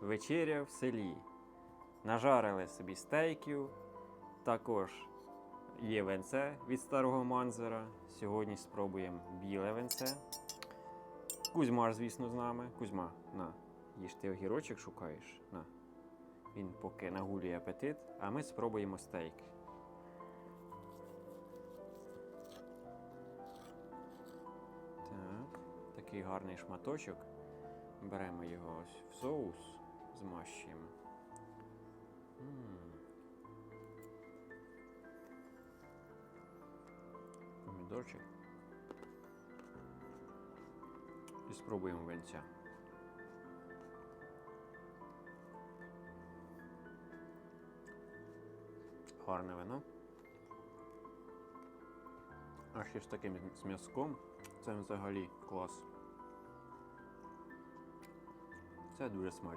вечеря в селі. Нажарили собі стейків, також є венце від старого манзера. Сьогодні спробуємо біле венце. Кузьма звісно, з нами. Кузьма, на, їж ти огірочок шукаєш. На. Він поки нагулює апетит, а ми спробуємо стейк. Так, такий гарний шматочок. Беремо його ось в соус, змащуємо. М. Помідорчик. І спробуємо венця. Гарне вино. А ще з таким м'язком. Це взагалі клас. Це дуже смачно.